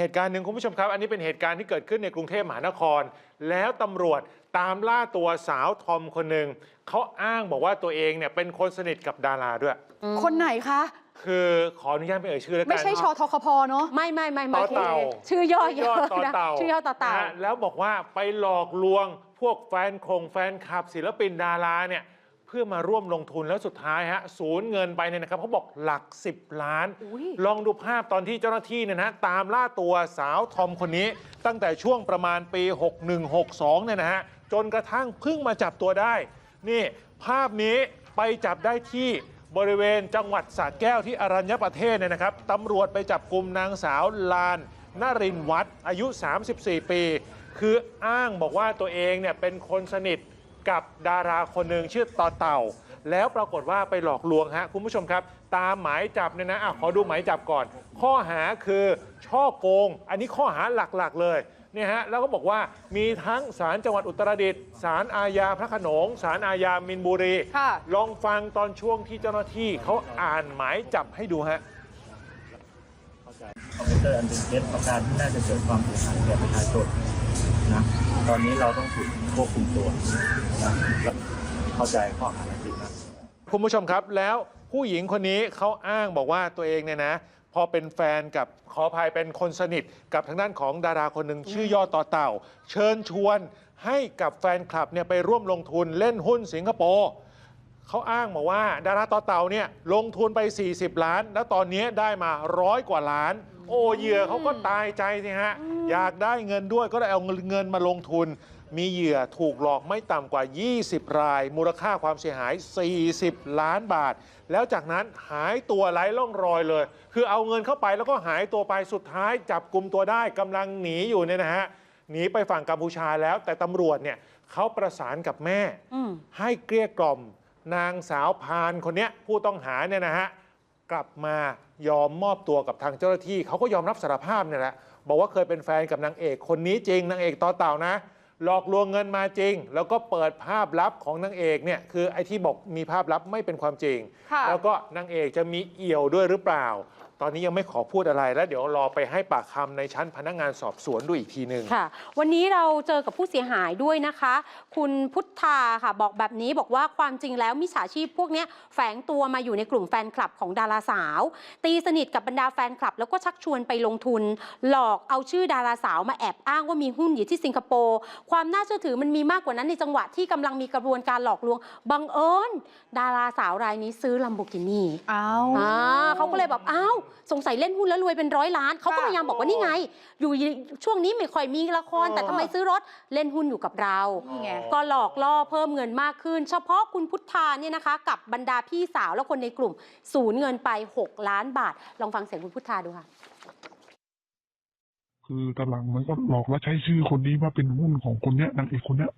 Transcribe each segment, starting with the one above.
เหตุการณ์หนึ่งคุณผู้ชมครับ อันนี้เป็นเหตุการณ์ที่เกิดขึ้นในกรุงเทพมหานคร แล้วตำรวจตามล่าตัวสาวทอมคนหนึ่งเขาอ้างบอกว่าตัวเองเนี่ยเป็นคนสนิทกับดาราด้วย คนไหนคะ คือขออนุญาตไม่เอ่ยชื่อแล้วกันไม่ใช่ชอทคพเนาะไม่ไม่ไม่ต่ไม่อเต่าชื่อย่อเยยออะดต่อนะเต่าชื่อย่อต่อเต่านะฮะแล้วบอกว่าไปหลอกลวงพวกแฟนคงแฟนคลับศิลปินดาราเนี่ย เพื่อมาร่วมลงทุนแล้วสุดท้ายฮะสูญเงินไปเนี่ยนะครับเขาบอกหลัก 10 ล้าน อุ๊ย ลองดูภาพตอนที่เจ้าหน้าที่เนี่ยนะตามล่าตัวสาวทอมคนนี้ ตั้งแต่ช่วงประมาณปี 6162เนี่ยนะฮะจนกระทั่งเพิ่งมาจับตัวได้ นี่ภาพนี้ไปจับได้ที่บริเวณจังหวัดสระแก้วที่อรัญญประเทศเนี่ยนะครับตำรวจไปจับกลุ่มนางสาวลานนรินทร์วัดอายุ 34 ปี คืออ้างบอกว่าตัวเองเนี่ยเป็นคนสนิท กับดาราคนหนึ่งชื่อต่อเต่า แล้วปรากฏว่าไปหลอกลวงฮะคุณผู้ชมครับ ตามหมายจับเนี่ยนะอะขอดูหมายจับก่อน ข้อหาคือช่อโกง อันนี้ข้อหาหลักๆเลยเนี่ยฮะแล้วก็บอกว่ามีทั้งศาลจังหวัดอุตรดิตถ์ศาลอาญาพระโขนงศาลอาญามินบุรี ค่ะ ลองฟังตอนช่วงที่เจ้าหน้าที่เขาอ่านหมายจับให้ดูฮะเข้าใจคอมพิวเตอร์อันเป็นเท็จประการที่น่าจะเกิดความเสียหายแก่ประชาชนนะตอนนี้เราต้องถูกควบคุมตัวนะแล้ว เข้าใจข้อหาจริงนะคุณผู้ชมครับแล้วผู้หญิงคนนี้เขาอ้างบอกว่าตัวเองเนี่ยนะ พอเป็นแฟนกับขออภัยเป็นคนสนิท กับทางด้านของดาราคนหนึ่งชื่อย่อต่อเต่า เชิญชวนให้กับแฟนคลับเนี่ยไปร่วมลงทุนเล่นหุ้นสิงคโปร์เขาอ้างบอกว่า ดาราต่อเต่าเนี่ยลงทุนไป 40 ล้าน แล้วตอนนี้ได้มาร้อยกว่าล้าน โอ้เหยื่อเขาก็ตายใจสิฮะ อยากได้เงินด้วยก็เลยเอาเงินมาลงทุน มีเหยื่อถูกหลอกไม่ต่ำกว่า 20 ราย มูลค่าความเสียหาย 40 ล้านบาท แล้วจากนั้นหายตัวไร้ล่องรอยเลย คือเอาเงินเข้าไปแล้วก็หายตัวไปสุดท้ายจับกลุ่มตัวได้กำลังหนีอยู่เนี่ยนะฮะหนีไปฝั่งกัมพูชาแล้ว แต่ตำรวจเนี่ยเขาประสานกับแม่อืมให้เกลี้ยกล่อม นางสาวพานคนเนี้ยผู้ต้องหาเนี่ยนะฮะกลับมายอมมอบตัวกับทางเจ้าหน้าที่เขาก็ยอมรับสารภาพเนี่ยแหละบอกว่าเคยเป็นแฟนกับนางเอกคนนี้จริงนางเอกต่อเต่านะ หลอกลวงเงินมาจริง แล้วก็เปิดภาพลับของนางเอกเนี่ยคือไอ้ที่บอกมีภาพลับไม่เป็นความจริง ค่ะ แล้วก็นางเอกจะมีเอี่ยวด้วยหรือเปล่า ตอนนี้ยังไม่ขอพูดอะไร แล้วเดี๋ยวรอไปให้ปากคำในชั้นพนักงานสอบสวนดูอีกทีหนึ่ง ค่ะ วันนี้เราเจอกับผู้เสียหายด้วยนะคะ คุณพุทธาค่ะบอกแบบนี้บอกว่าความจริงแล้วมิจฉาชีพพวกเนี้ยแฝงตัวมาอยู่ในกลุ่มแฟนคลับของดาราสาว ตีสนิทกับบรรดาแฟนคลับ แล้วก็ชักชวนไปลงทุน หลอกเอาชื่อดาราสาวมาแอบอ้างว่ามีหุ้นอยู่ที่สิงคโปร์ความน่าเชื่อถือมันมีมากกว่านั้นในจังหวะที่กำลังมีกระบวนการหลอกลวงบังเอิญดาราสาวรายนี้ซื้อลัมโบกินี อ้าว อ่าเขาก็เลยแบบอ้าวสงสัยเล่นหุ้นแล้วรวยเป็นร้อยล้านเขาก็ค่ะพยายามบอกว่านี่ไง อยู่ช่วงนี้ไม่ค่อยมีละครเออแต่ทำไมซื้อรถเล่นหุ้นอยู่กับเรา นี่ไง ก็หลอกล่อเพิ่มเงินมากขึ้น เฉพาะคุณพุทธาเนี่ยนะคะ กับบรรดาพี่สาวและคนในกลุ่ม สูญเงินไป 6 ล้านบาท ลองฟังเสียงคุณพุทธาดูค่ะ คือตอนหลังมันก็หลอกว่าใช้ชื่อคนนี้ว่าเป็นหุ้นของคนเนี้ยนางเอกคนเนี้ย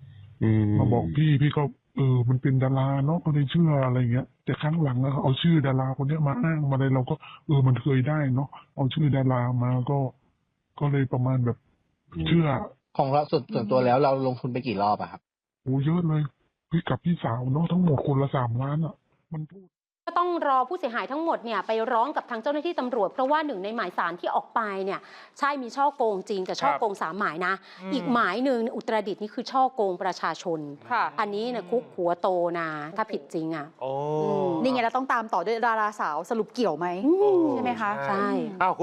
มาบอกพี่พี่ก็ เออ มันเป็นดาราเนาะก็เลยเชื่ออะไรเงี้ย แต่ครั้งหลังอะเอาชื่อดาราคนเนี้ยมาอ้างมาอะไรเราก็ เออมันเคยได้เนาะเอาชื่อดารามาก็ ก็เลยประมาณแบบเชื่อ ของเราส่วนส่วนตัวแล้วเราลงทุนไปกี่รอบอะครับ โอ้เยอะเลยพี่กับพี่สาวเนาะทั้งหมดคนละสามล้านอะมันพูด ก็ต้องรอผู้เสียหายทั้งหมดเนี่ยไปร้องกับทางเจ้าหน้าที่ตำรวจ เพราะว่าหนึ่งในหมายสารที่ออกไปเนี่ยใช่มีช่อโกงจริงแต่ช่อโกงสามหมายนะ อืมอีกหมายหนึ่งอุตรดิตถ์นี่คือช่อโกงประชาชน ค่ะ อันนี้เนี่ยคุกหัวโตนะ ถ้าผิดจริงอะ โอ้มนี่ไงเราต้องตามต่อด้วยดาราสาวสรุปเกี่ยวไหมอืมใช่ไหมคะ ใช่ อ้าว